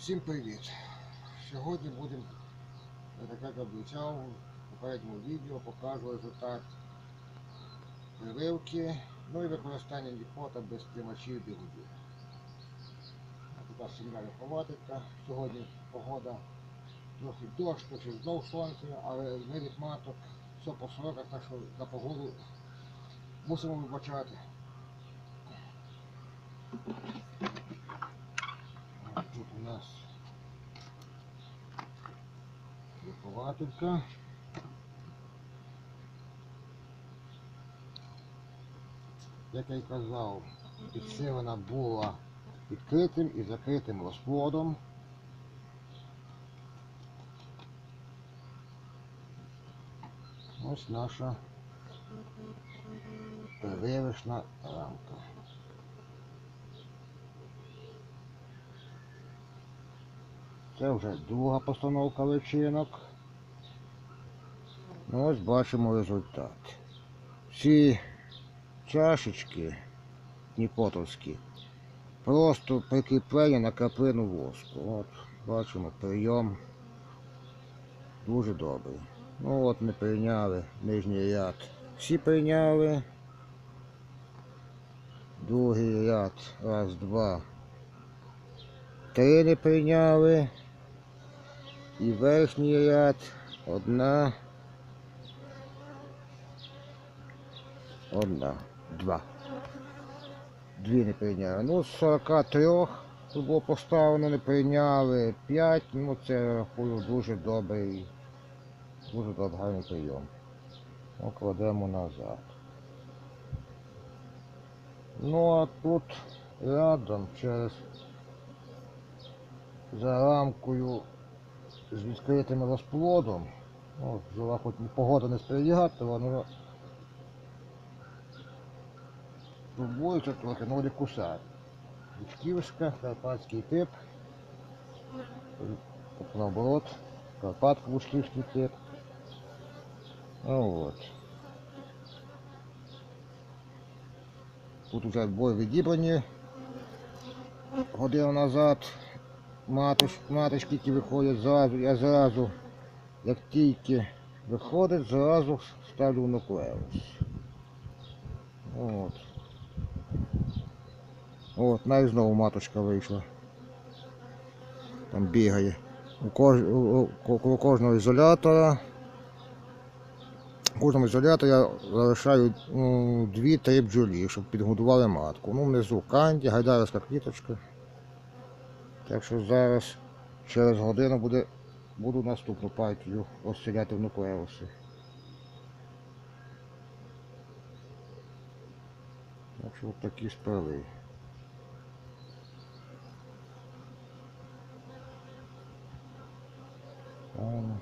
Всім привіт! Сьогодні будемо, як обіцяв, у попередньому відео покажу результат прививки, ну і використання ліпота без тримачів бігудів. Тут сім'я вихователька. Сьогодні погода трохи дощ, трохи знов сонце, але виліт маток, все по сороках, так що за погоду мусимо вибачати. Тут у нас вихователька. Як я й казав, підсилена була відкритим і закритим розплодом. Ось наша прививочна рамка. Це вже друга постановка личинок. Ну, ось бачимо результат. Ці чашечки Дніпотовські просто прикріплені на краплину воску. От, бачимо прийом. Дуже добрий. Ну от ми прийняли нижній ряд. Всі прийняли. Другий ряд. Раз, два. Три не прийняли. І верхній ряд. Одна. Одна. Два. Дві не прийняли. Ну, з 43 тут було поставлено, не прийняли. 5, ну це я рахую дуже добрий. Дуже гарний прийом. Ну, кладемо назад. Ну а тут рядом через за рамкою з відкритим розплодом. Взяла хоч погода не сприятила, але турбується трохи, ну не кусає. Вічківська, карпатський тип. Тут наоборот, карпатко вушківський тип. Ну от. Тут вже бой відібрані годину назад. Маточ, маточки, які виходять зразу, я зразу, як тільки виходить, зразу ставлю нуклеус. От. От, навіть знову маточка вийшла. Там бігає. У, кож... у, кожного ізолятора. У кожному ізоляторі я залишаю ну, 2-3 бджолі, щоб підгодували матку. Ну, внизу канді, гайдарська квіточка. Так що зараз через годину буде, буду наступну партію розстріляти в нуклеуси. Так що от такі справи. Ем,